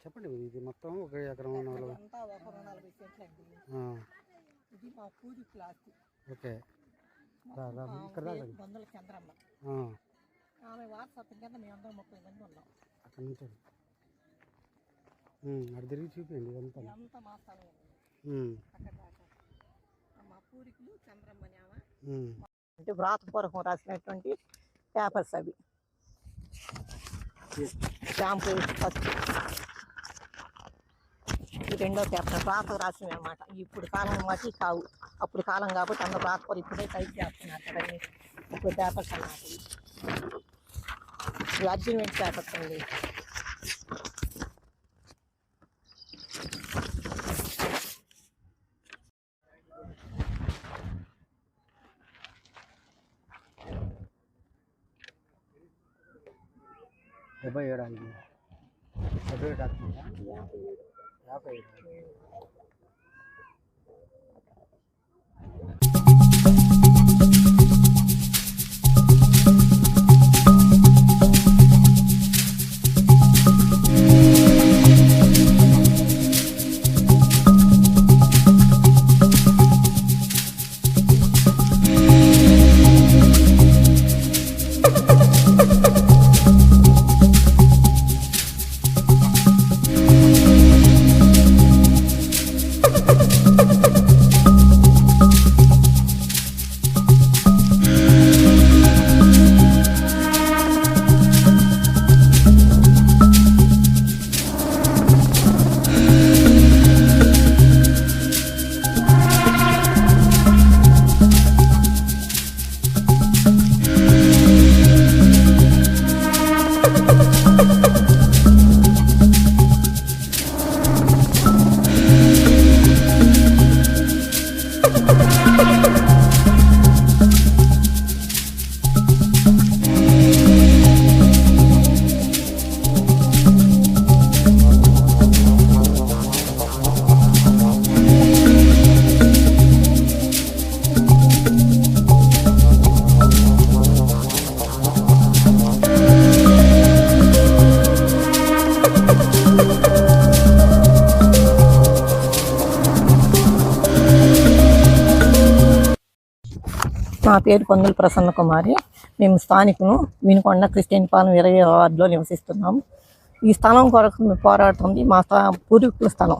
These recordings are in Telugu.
చెప్పండి ఇది మొత్తం ఒక ఎకరం అంతా నలభై ఇది మా పూరి క్లాస్ ఓకే. ఇక్కడ చంద్రమ్మ. ఆమె వారసత్వం కింద మేమందరం ముప్పై మంది ఉన్నాం. అక్కడ నుంచి అటు తిరిగి చూపించండి ఇదంతా. ఇదంతా మా స్థలం అక్కడ దాకా. మా పూరికులు చంద్రమ్మ అంటే వ్రాతపూర్వకం రాసినటువంటి పేపర్స్ అవి. Shampoo first. రెండో చేపట వ్రాత రాసినవి అనమాట ఇప్పుడు కాలం మాటి కావు. అప్పుడు కాలం కాబట్టి అందరూ వ్రాతపూర్ ఇప్పుడే టైప్ చేస్తున్నారు కదండి ఇప్పుడు పేపర్స్ అన్నమాట. ఇవి. ఇవి అర్జున్మెంట్ పేపర్స్ అండి. డెబ్బై ఏడు ఐదు డెబ్బై ఏడు యాభై ఏడు. నా పేరు పొంగుల ప్రసన్న కుమారి. మేము స్థానికులు వినుకొండ క్రిస్టియన్ పాలెం ఇరవై వార్డులో నివసిస్తున్నాం. ఈ స్థలం కొరకు మేము పోరాడుతుంది. మా స్థా పూర్వీకుల స్థలం.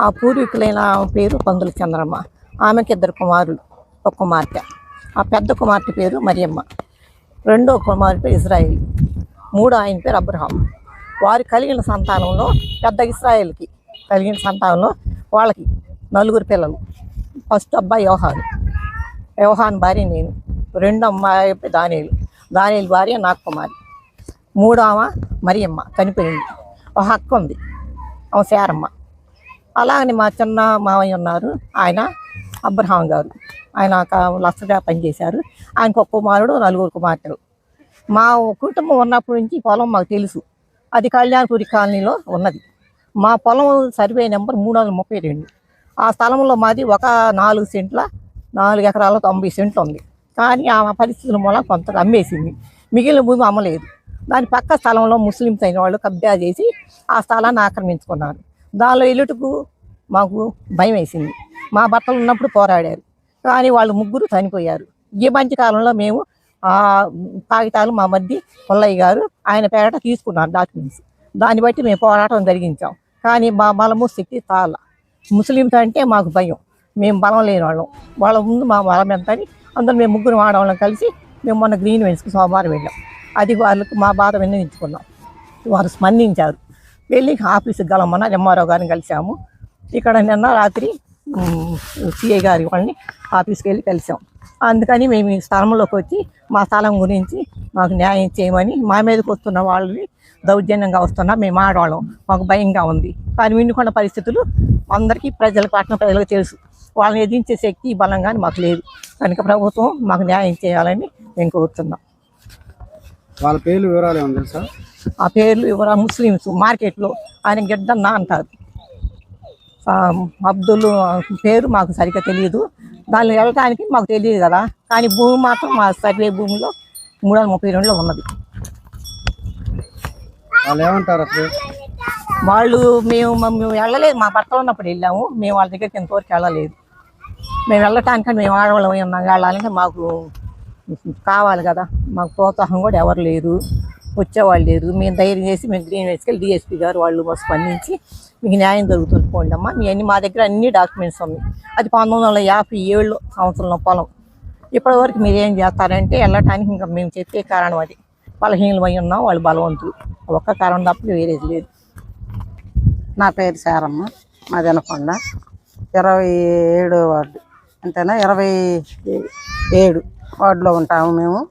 ఆ పూర్వీకులైన ఆమె పేరు పందుల చంద్రమ్మ. ఆమెకి ఇద్దరు కుమారులు. ఒక కుమార్తె. ఆ పెద్ద కుమార్తె పేరు మరియమ్మ. రెండో కుమార్తె ఇజ్రాయిల్. మూడో ఆయన పేరు అబ్రహాం వారు కలిగిన సంతానంలో పెద్ద ఇస్రాయేల్కి కలిగిన సంతానంలో వాళ్ళకి నలుగురు పిల్లలు. ఫస్ట్ అబ్బాయి యోహాను. యోహాన్ భార్య నేను. రెండు అమ్మాయి దానిలు దానిల భార్య నాగకుమారి మూడో ఆమె మరియమ్మ చనిపోయింది. ఒక అక్క ఉంది. ఆమె శారమ్మ. అలాగని మా చిన్న మావయ్య ఉన్నారు. ఆయన అబ్రహాం గారు. ఆయన ఒక లక్షగా పనిచేశారు ఆయనకు ఒక కుమారుడు నలుగురు కుమార్తెలు. మా కుటుంబం ఉన్నప్పటి నుంచి పొలం మాకు తెలుసు. అది కళ్యాణపురి కాలనీలో ఉన్నది. మా పొలం సర్వే నెంబర్ మూడు వందల ముప్పై రెండు. ఆ స్థలంలో మాది ఒక నాలుగు సెంట్ల నాలుగు ఎకరాల తొంభై సెంట్లు ఉంది. కానీ ఆ పరిస్థితుల మూలం కొంత అమ్మేసింది. మిగిలిన భూమి అమ్మలేదు. దాని పక్క స్థలంలో ముస్లిమ్స్ అయిన వాళ్ళు కబ్జా చేసి ఆ స్థలాన్ని ఆక్రమించుకున్నారు. దానిలో ఇల్లుటకు మాకు భయం వేసింది. మా భర్తలు ఉన్నప్పుడు పోరాడారు. కానీ వాళ్ళు ముగ్గురు చనిపోయారు. ఈ మధ్య కాలంలో మేము ఆ కాగితాలు మా మధ్య పుల్లయ్య గారు ఆయన పేరట తీసుకున్నారు డాక్యుమెంట్స్ దాన్ని బట్టి మేము పోరాటం జరిగించాం. కానీ మా బలము శక్తి తాళ. ముస్లింస్ అంటే మాకు భయం. మేము బలం లేని వాళ్ళం. వాళ్ళ ముందు మా బలం ఎంత అని అందరూ మేము ముగ్గురు ఆడవాళ్ళం కలిసి మేము మొన్న గ్రీన్ వెన్స్కి సోమవారం వెళ్ళాం. అది వాళ్ళకు మా బాధ విన్నవించుకున్నాం. వారు స్పందించారు. వెళ్ళి ఆఫీస్కి గలమన్న ఎంఆర్ఓ గారిని కలిసాము ఇక్కడ నిన్న రాత్రి సిఐ గారి వాళ్ళని ఆఫీస్కి వెళ్ళి కలిసాం. అందుకని మేము ఈ స్థలంలోకి వచ్చి మా స్థలం గురించి మాకు న్యాయం చేయమని మా మీదకి వస్తున్న వాళ్ళని దౌర్జన్యంగా వస్తున్నా మేము ఆడవాళ్ళం. మాకు భయంగా ఉంది. కానీ వినుకున్న పరిస్థితులు అందరికీ ప్రజలకు పట్టణ ప్రజలకు తెలుసు. వాళ్ళని ఎదిరించే శక్తి బలం కానీ మాకు లేదు. కనుక ప్రభుత్వం మాకు న్యాయం చేయాలని మేము కోరుతున్నాం. వాళ్ళ పేర్లు వివరాలు ఏమన్నా తెలుసా? ఆ పేర్లు ఎవరు ముస్లిమ్స్ మార్కెట్లో ఆయన గిడ్డన్న అంటారు. అబ్దుల్ పేరు మాకు సరిగ్గా తెలియదు దానిలో వెళ్ళటానికి మాకు తెలియదు కదా. కానీ భూమి మాత్రం మా సర్వే భూమిలో మూడు వందల ముప్పై రెండులో ఉన్నది. వాళ్ళు ఏమంటారు అసలు? వాళ్ళు మేము మేము వెళ్ళలేదు. మా భర్త ఉన్నప్పుడు వెళ్ళాము. మేము వాళ్ళ దగ్గరికి ఇంతవరకు వెళ్ళలేదు. మేము వెళ్ళటానికి మేము ఆడవాళ్ళం ఉన్నాం వెళ్ళాలంటే మాకు కావాలి కదా. మాకు ప్రోత్సాహం కూడా ఎవరు లేరు. వచ్చేవాళ్ళు లేరు మేము ధైర్యం చేసి మేము గ్రీన్ వేసుకెళ్ళి డిఎస్పీ గారు వాళ్ళు మాకు స్పందించి మీకు న్యాయం జరుగుతుంది పోండి అమ్మా. మీ అన్ని మా దగ్గర అన్ని డాక్యుమెంట్స్ ఉన్నాయి. అది పంతొమ్మిది వందల యాభై ఏళ్ళు సంవత్సరంలో పొలం. ఇప్పటివరకు మీరు ఏం చేస్తారంటే వెళ్ళటానికి ఇంకా మేము చెప్పే కారణం అది. బలహీనమై ఉన్నాం వాళ్ళు బలవంతులు. ఒక్క కారణం తప్ప వేరేది లేదు. నా పేరు సారమ్మ. మాది అనకొండ ఇరవై ఏడు వార్డు. అంతేనా? ఇరవై ఏడు వార్డులో ఉంటాము మేము.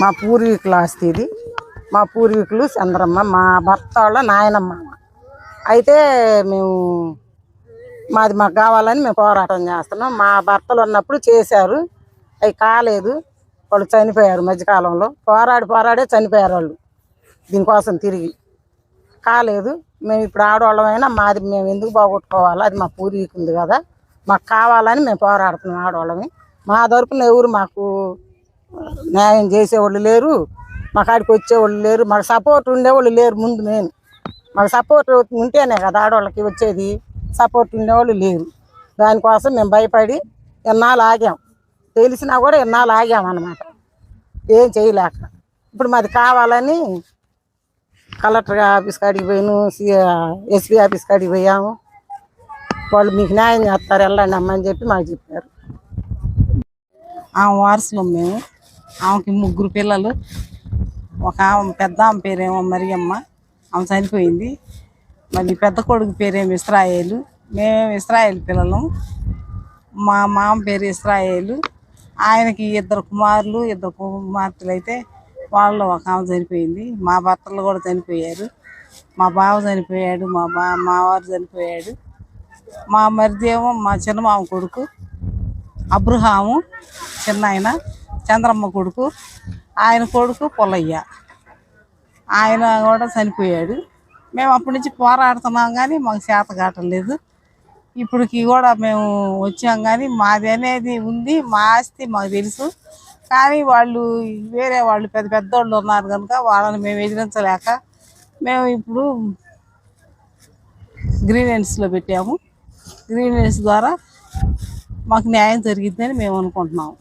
మా పూర్వీకుల ఆస్తి ఇది. మా పూర్వీకులు చంద్రమ్మ మా భర్త వాళ్ళ నాయనమ్మ. అయితే మేము మాది మాకు కావాలని మేము పోరాటం చేస్తున్నాం. మా భర్తలు ఉన్నప్పుడు చేశారు. అవి కాలేదు. వాళ్ళు చనిపోయారు మధ్యకాలంలో. పోరాడి పోరాడే చనిపోయారు వాళ్ళు. దీనికోసం తిరిగి. కాలేదు. మేము ఇప్పుడు ఆడవాళ్ళమైనా మాది మేము ఎందుకు బాగొట్టుకోవాలి అది మా పూర్వీకుంది కదా. మాకు కావాలని మేము పోరాడుతున్నాం ఆడవాళ్ళమే. మా తరపున ఎవరు మాకు న్యాయం చేసేవాళ్ళు లేరు మా కాడికి వచ్చేవాళ్ళు లేరు మాకు సపోర్ట్ ఉండేవాళ్ళు లేరు ముందు నేను మాకు సపోర్ట్ ఉంటేనే కదా ఆడవాళ్ళకి వచ్చేది సపోర్ట్ ఉండేవాళ్ళు లేరు. దానికోసం మేము భయపడి ఎన్నాళ్ళు ఆగాం. తెలిసినా కూడా ఎన్నాళ్ళు ఆగాం అన్నమాట. ఏం చేయలేక. ఇప్పుడు మాది కావాలని కలెక్టర్ ఆఫీస్ కాడికి పోయాను ఎస్పీ ఆఫీస్ కాడికి పోయాము. వాళ్ళు మీకు న్యాయం చేస్తారు వెళ్ళండి అమ్మ అని చెప్పి మాకు చెప్పారు. ఆమె వారసులు మేము. ఆమెకి ముగ్గురు పిల్లలు. ఒక ఆమె పెద్ద ఆమె పేరేమో మరియమ్మ. ఆమె చనిపోయింది. మళ్ళీ పెద్ద కొడుకు పేరేమో ఇస్రాయేలు. మేము ఇస్రాయేల్ పిల్లలం. మా మామ పేరు ఇస్రాయేలు. ఆయనకి ఇద్దరు కుమారులు ఇద్దరు కుమార్తెలు అయితే వాళ్ళు ఒక ఆమె చనిపోయింది. మా భర్తలు కూడా చనిపోయారు. మా బావ చనిపోయాడు మా బా మావారు చనిపోయాడు. మా మరిదేమో మా చిన్నమామ కొడుకు అబ్రహాము చిన్న ఆయన చంద్రమ్మ కొడుకు ఆయన కొడుకు పొలయ్య. ఆయన కూడా చనిపోయాడు. మేము అప్పటి నుంచి పోరాడుతున్నాం కానీ మాకు చేత కాటలేదు ఇప్పటికి కూడా మేము వచ్చాం కానీ మాది అనేది ఉంది మా ఆస్తి మాకు తెలుసు. కానీ వాళ్ళు వేరే వాళ్ళు పెద్ద పెద్దోళ్ళు ఉన్నారు కనుక వాళ్ళని మేము ఎదిరించలేక మేము ఇప్పుడు గ్రీనెన్స్లో పెట్టాము. గ్రీనెన్స్ ద్వారా మాకు న్యాయం జరిగిద్దని మేము అనుకుంటున్నాము